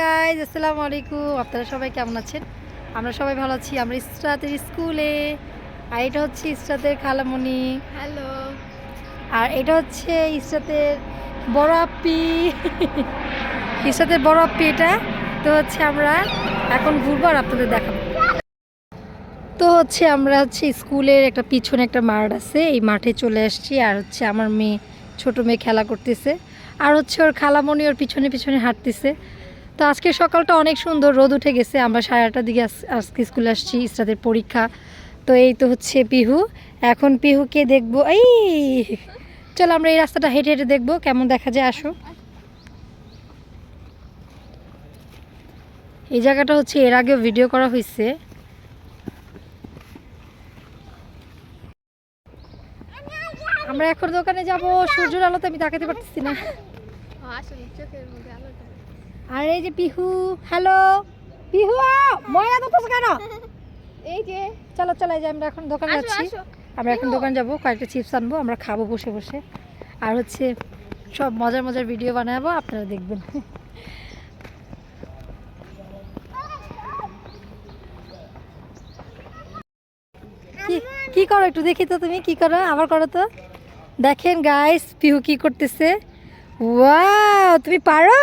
Guys আসসালামু আলাইকুম। আপনারা সবাই কেমন আছেন? আমরা সবাই ভালো আছি। আমরা ইসরাতের স্কুলে। আর এটা হচ্ছে ইসরাতের খালামণি হ্যালো। আর এটা হচ্ছে ইসরাতের বড় আপ্পি ইসরাতের বড় আপ্পি এটা। তো হচ্ছে আমরা এখন ঘুরবো আর আপনাদের দেখাবো। তো হচ্ছে আমরা হচ্ছে স্কুলের একটা পিছনে একটা মাঠ আছে। এই মাঠে চলে আসছি। আর হচ্ছে আমার মেয়ে ছোট মেয়ে খেলা করতেছে। আর হচ্ছে ওর খালামণি ওর পিছনে পিছনে হাঁটতেছে। তো আজকে সকালটা অনেক সুন্দর, রোদ উঠে গেছে। আমরা সাড়ে আটটার দিকে আজকে স্কুলে আসছি, ইসরাতের পরীক্ষা। তো এই তো হচ্ছে পিহু। এখন পিহুকে দেখব। এই, চলো আমরা এই রাস্তাটা হেঁটে হেঁটে দেখব, কেমন দেখা যায়, আসো। এই জায়গাটা হচ্ছে এর আগেও ভিডিও করা হয়েছে আমরা এখন দোকানে যাব, সূর্যের আলোতে আমি তাকাতে পারতেছি না। আর এই যে পিহু হ্যালো। পিহু ময়লা দোকান কেন? এই যে চলো চলো যে আমরা এখন দোকানে যাচ্ছি। আমরা এখন দোকান যাব কয়েকটা চিপস আনব আমরা খাব বসে বসে। আর হচ্ছে সব মজার মজার ভিডিও বানাবো আপনারা দেখবেন। কি কি করো একটু দেখি তো তুমি কি করো? আবার করো তো। দেখেন গাইস পিহু কি করতেছে। ওয়াও তুমি পারো?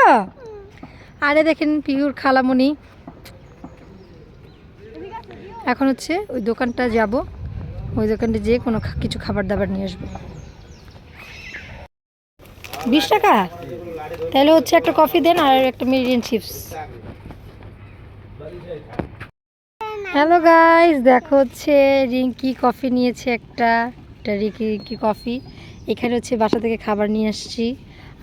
আরে দেখেন পিউর খালামণি এখন হচ্ছে ওই দোকানটা যাব। ওই দোকানটা যেয়ে কোনো কিছু খাবার দাবার নিয়ে আসব। বিশ টাকা? তাহলে হচ্ছে একটা কফি দেন আর একটা মেরিডিয়ান চিপস। হ্যালো গাইস, দেখো হচ্ছে রিঙ্কি কফি নিয়েছে একটা। একটা রিঙ্কি কফি। এখানে হচ্ছে বাসা থেকে খাবার নিয়ে আসছি।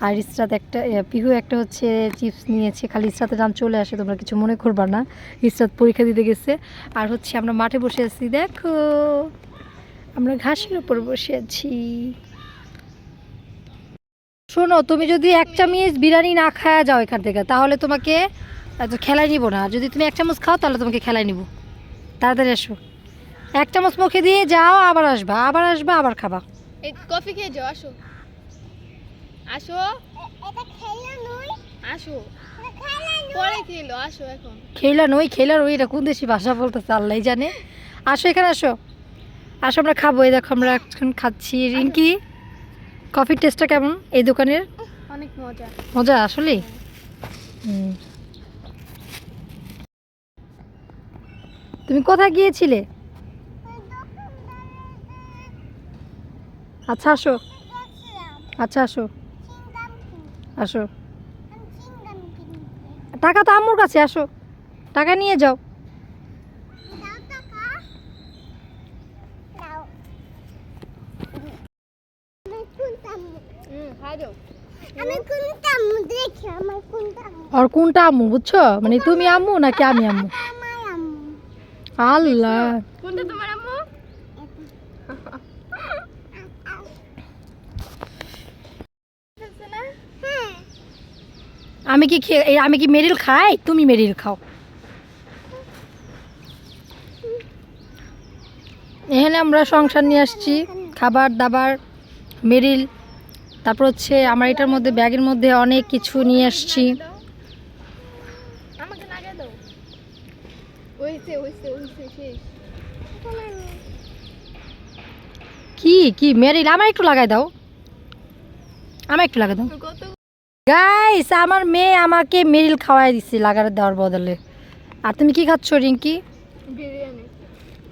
আর ইসরাত একটা পিহু একটা হচ্ছে চিপস নিয়েছে, খালি ইসরাতের নাম চলে আসে, তোমরা কিছু মনে করবা না। ইসরাত পরীক্ষা দিতে গেছে। আর হচ্ছে আমরা মাঠে বসে আছি, দেখো, আমরা ঘাসের উপর বসে আছি। শোনো, তুমি যদি এক চামচ বিরিয়ানি না খাওয়া যাও এখান থেকে, তাহলে তোমাকে খেলায় নিব না। যদি তুমি এক চামচ খাও, তাহলে তোমাকে খেলায় নিব। তাড়াতাড়ি আসো। এক চামচ মুখে দিয়ে যাও, আবার আসবা আবার আসবা, আবার খাবা। কফি খেয়ে যাও, আসো। আসো। আসো। পরে খেলো আসো এখন। খেলার ওই খেলার ওই এটা কোন দেশি ভাষা বলতেছে আল্লাহ জানে। আসো এখানে আসো। আসো আমরা খাব। এই দেখো আমরা এখন খাচ্ছি। রিঙ্কি কফির টেস্টটা কেমন? এই দোকানের? অনেক মজা। মজা আসলে? তুমি কোথায় গিয়েছিলে? আচ্ছা আসো। আচ্ছা আসো। আসো। টাকা তো আম্মুর কাছে আসো। টাকা নিয়ে যাও। আর কোনটা আম্মু বুঝছ? মানে তুমি আম্মু নাকি আমি আম্মু? আল্লাহ। কোনটা তোমার আমি কি খেয়ে এই আমি কি মেরিল খাই? তুমি মেরিল খাও। এখানে আমরা সংসার নিয়ে আসছি খাবার দাবার মেরিল তারপর হচ্ছে আমার এটার মধ্যে ব্যাগের মধ্যে অনেক কিছু নিয়ে আসছি। কি কি মেরিল আমার একটু লাগাই দাও। আমার একটু লাগাই দাও। গাইস আমার মেয়ে আমাকে মেরিল খাওয়াই দিচ্ছে লাগার দেওয়ার বদলে। আর তুমি কি খাচ্ছ রিঙ্কি? বিরিয়ানি।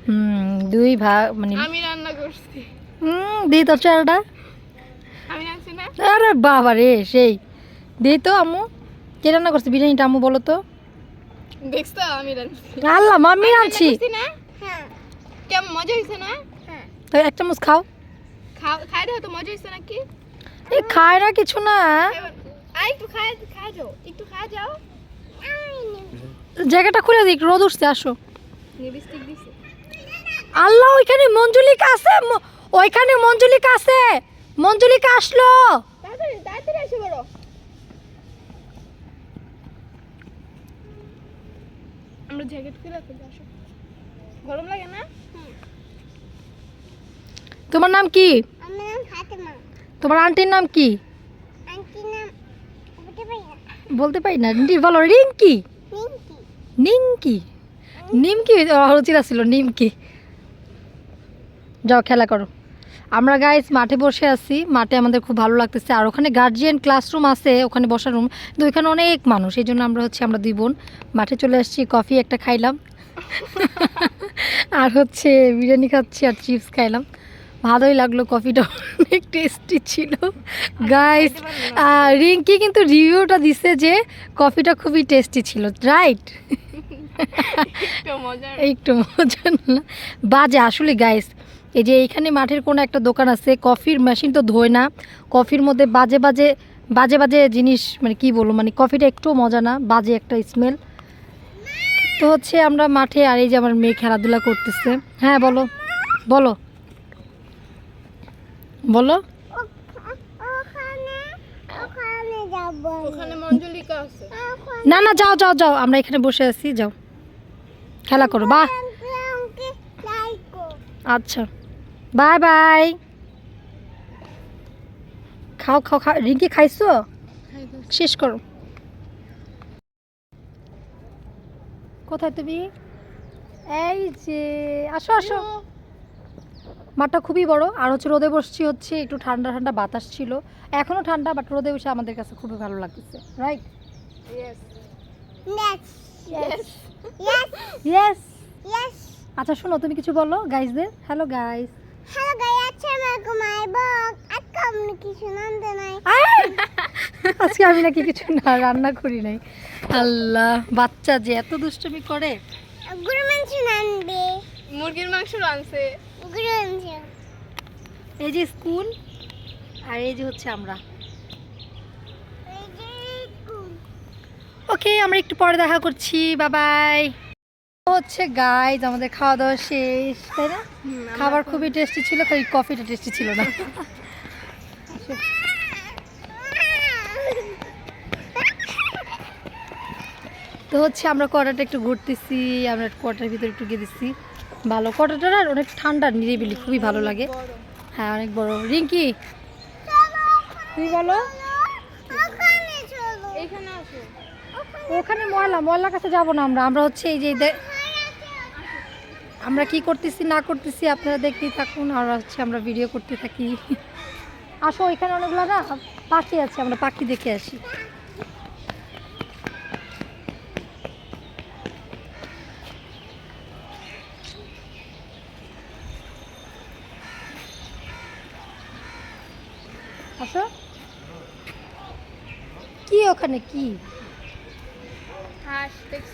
হুম দুই ভাগ মানে আমি রান্না করছি। হুম দিই তো চালটা আমি না? আরে বাবা রে সেই। দিই তো আম্মু। কে রান্না করছে? বিরিয়ানিটা আম্মু বলো তো। দেখছ আমি রান্না আল্লাহ মাম্মি আনছি না? হ্যাঁ। কেমন মজা হয়েছে না? হ্যাঁ। তো এক চামচ খাও। খাও খাই দাও তো মজা হয়েছে নাকি? এই খায় না কিছু না। আর একটু খাই খাই যাও একটু খাই যাও। জায়গাটা খুলে দিক রোদ উঠছে আসো। আল্লাহ ওইখানে মঞ্জুলিকা আছে ওইখানে মঞ্জুলিকা আছে। মঞ্জুলিকা আসলো। তাড়াতাড়ি তাড়াতাড়ি এসে বড় আমরা জ্যাকেট খুলে ফেলে আসো। গরম লাগে না? তোমার নাম কি? আমার নাম ফাতেমা। তোমার আন্টির নাম কি? বলতে পারি না। বলো রিঙ্কি? নিমকি নিমকি নিমকি রুচিরা ছিল নিমকি। যাও খেলা করো। আমরা গাইস মাঠে বসে আছি। মাঠে আমাদের খুব ভালো লাগতেছে। আর ওখানে গার্জিয়ান ক্লাসরুম আছে ওখানে বসার রুম কিন্তু ওইখানে অনেক মানুষ। এই জন্য আমরা হচ্ছে আমরা দুই বোন। মাঠে চলে আসছি কফি একটা খাইলাম। আর হচ্ছে বিরিয়ানি খাচ্ছি আর চিপস খাইলাম। ভালোই লাগল কফিটা অনেক টেস্টি ছিল। গাইস রিঙ্কি কিন্তু রিভিউটা দিছে যে কফিটা খুবই টেস্টি ছিল রাইট একটু একটু মজা না। বাজে আসলে গাইস এই যে এইখানে মাঠের কোনো একটা দোকান আছে কফির মেশিন তো ধোয় না। কফির মধ্যে বাজে বাজে বাজে বাজে জিনিস মানে কি বলব মানে কফিটা একটু মজা না বাজে একটা স্মেল তো হচ্ছে আমরা মাঠে আর এই যে আমার মেয়ে খেলাধুলা করতেছে। হ্যাঁ বলো বলো। বলো। না না যাও যাও যাও আমরা এখানে বসে আছি যাও। খেলা করো লাইক আচ্ছা। Bye bye. খাও খাও খাও। রিঙ্কি খাইছো? শেষ করো। কোথায় তুমি? এই যে আসো আসো। মাঠটা খুবই বড় আর হচ্ছে রোদে বসছি হচ্ছে একটু ঠান্ডা ঠান্ডা বাতাস ছিল। এখনও ঠান্ডা বাট রোদে বসে আমাদের কাছে খুবই ভালো লাগতেছে right yes next yes yes yes yes আচ্ছা শোনো তুমি কিছু বলো গাইসদের হ্যালো গাইস হ্যালো গাই আছে আমার ঘুমাই বক। আজকে আপনি কিছু নামতে নাই। আজকে আমি নাকি কিছু না রান্না করি নাই। আল্লাহ বাচ্চা যে এত দুষ্টুমি করে। গুরু মাংস নানবে। মুরগির মাংস রানছে এই যে স্কুল আর এই যে হচ্ছে আমরা। ওকে আমরা একটু পরে দেখা করছি। বাবাই হচ্ছে গাইজ আমাদের খাওয়া দাওয়া শেষ তাই না? খাবার খুবই টেস্টি ছিল খালি কফিটা টেস্টি ছিল না। তো হচ্ছে আমরা কোয়ার্টারটা একটু ঘুরতেছি আমরা কোয়ার্টারের ভিতরে একটু গিয়ে দিচ্ছি ভালো। না অনেক ঠান্ডা নিরিবিলি খুবই ভালো লাগে। হ্যাঁ অনেক বড়। রিঙ্কি তুমি বলো। ওখানে ময়লা ময়লার কাছে যাব না আমরা। আমরা হচ্ছে এই যে আমরা কি করতেছি না করতেছি আপনারা দেখতেই থাকুন। আর হচ্ছে আমরা ভিডিও করতে থাকি। আসো এখানে অনেকগুলো না পাখি আছে আমরা পাখি দেখে আসি। আসো। কি ওখানে কি? হাঁস দেখছ?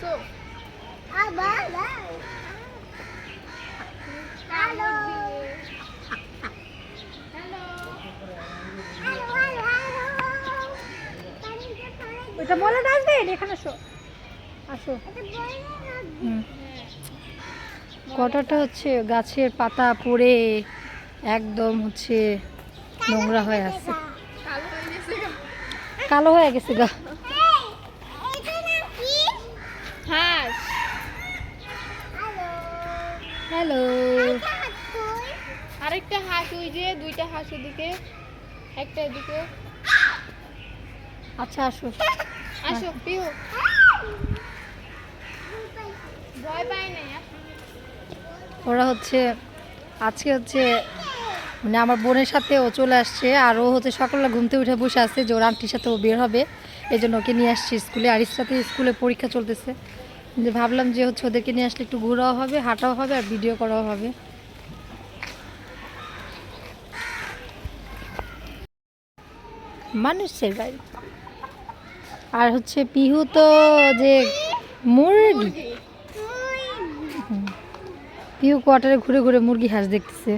ওইটা বলে এখানে আসো। আসো। কটাটা হচ্ছে গাছের পাতা পড়ে একদম হচ্ছে নোংরা হয়ে আছে। কালো হয়ে গেছে কালো হয়ে গেছে গা। হাঁস। হ্যালো। আরেকটা হাঁস ওই যে দুইটা হাঁস ওদিকে একটা এদিকে। আচ্ছা আসো। আসো পিহু। ভয় পায় নাই ওরা হচ্ছে আজকে হচ্ছে মানে আমার বোনের সাথে ও চলে আসছে আর ও হচ্ছে সকালে ঘুমতে উঠে বসে আছে, যে ওর আন্টির সাথে ও বের হবে এই জন্য ওকে নিয়ে আসছি স্কুলে। আর সাথে স্কুলে পরীক্ষা চলতেছে। যে ভাবলাম যে হচ্ছে ওদেরকে নিয়ে আসলে একটু ঘোরাও হবে, হাঁটাও হবে আর ভিডিও করাও হবে। মানুষের বাড়ি। আর হচ্ছে পিহু তো যে মুরগি। পিহু কোয়ার্টারে ঘুরে ঘুরে মুরগি হাঁস দেখতেছে।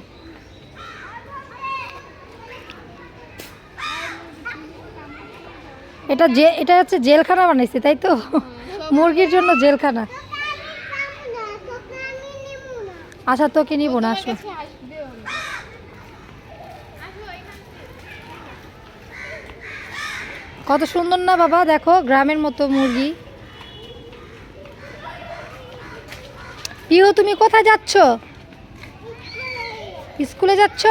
এটা যে, এটা হচ্ছে জেলখানা বানাইছে, তাই তো? মুরগির জন্য জেলখানা। আচ্ছা তোকে নিব না, আসো। কত সুন্দর না বাবা, দেখো, গ্রামের মতো মুরগি। পিহু তুমি কোথায় যাচ্ছ? স্কুলে যাচ্ছ?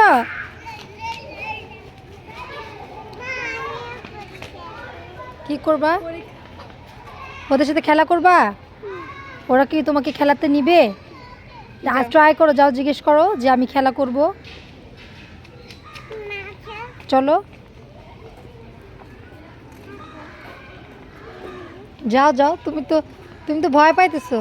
কি করবা? ওদের সাথে খেলা করবা? ওরা কি তোমাকে খেলাতে নিবে? আজ ট্রাই করো যাও জিজ্ঞেস করো যে আমি খেলা করব। চলো। যাও যাও তুমি তো তুমি তো ভয় পাইতেছো।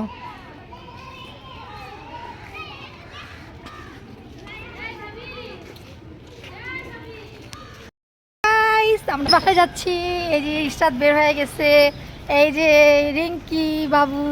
Guys, যাচ্ছি এই যে ইস্টাদ বের হয়ে গেছে এই যে রিঙ্কি বাবু।